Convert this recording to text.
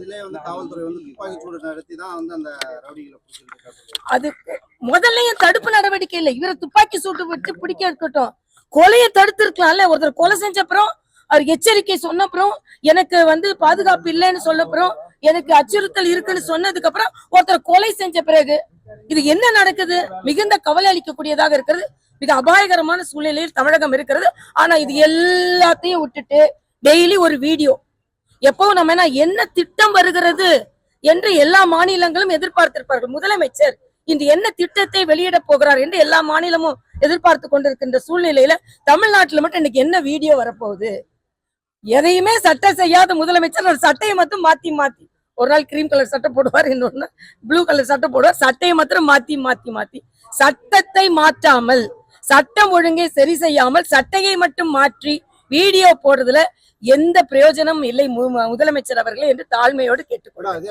அதிலே வந்து காவல்துறை வந்து துப்பாக்கி சூடு நடத்தி தான் வந்து அந்த ரவுடிகளை அதுக்கு முதல்லயும் தடுப்பு நடவடிக்கை இல்லை. இவரை துப்பாக்கி சூட்டு விட்டு பிடிக்க இருக்கட்டும். கொலையை தடுத்திருக்கலாம்ல. ஒருத்தர் கொலை செஞ்ச அப்புறம் அவர் எச்சரிக்கை சொன்ன அப்புறம் எனக்கு வந்து பாதுகாப்பு இல்லைன்னு சொன்ன அப்புறம் எனக்கு அச்சுறுத்தல் இருக்குன்னு சொன்னதுக்கு அப்புறம் ஒருத்தர் கொலை செஞ்ச பிறகு இது என்ன நடக்குது? மிகுந்த கவலை அளிக்கக்கூடியதாக இருக்கிறது. மிக அபாயகரமான சூழ்நிலையில் தமிழகம் இருக்கிறது. ஆனா இது எல்லாத்தையும் விட்டுட்டு டெய்லி ஒரு வீடியோ எப்பவும் நம்ம என்ன என்ன திட்டம் வருகிறது என்று எல்லா மாநிலங்களும் எதிர்பார்த்திருப்பார்கள். முதலமைச்சர் இந்த என்ன திட்டத்தை வெளியிட போகிறார் என்று எல்லா மாநிலமும் எதிர்பார்த்து கொண்டிருக்கின்ற சூழ்நிலையில தமிழ்நாட்டுல மட்டும் இன்னைக்கு என்ன வீடியோ வரப்போகுது? எதையுமே சட்டை செய்யாத முதலமைச்சர் ஒரு சட்டையை மட்டும் மாத்தி மாத்தி. ஒரு நாள் கிரீம் கலர் சட்டை போடுவார் இன்னொன்னு ப்ளூ கலர் சட்டை போடுவார். சட்டையை மாத்திரம் மாத்தி மாத்தி மாத்தி. சட்டத்தை மாற்றாமல் சட்டம் ஒழுங்கை சரி செய்யாமல் சட்டையை மட்டும் மாற்றி வீடியோ போடுறதுல எந்த பிரயோஜனமும் இல்லை மு- முதலமைச்சர் அவர்களே என்று தாழ்மையோடு கேட்டுக்கொள்கிறேன்.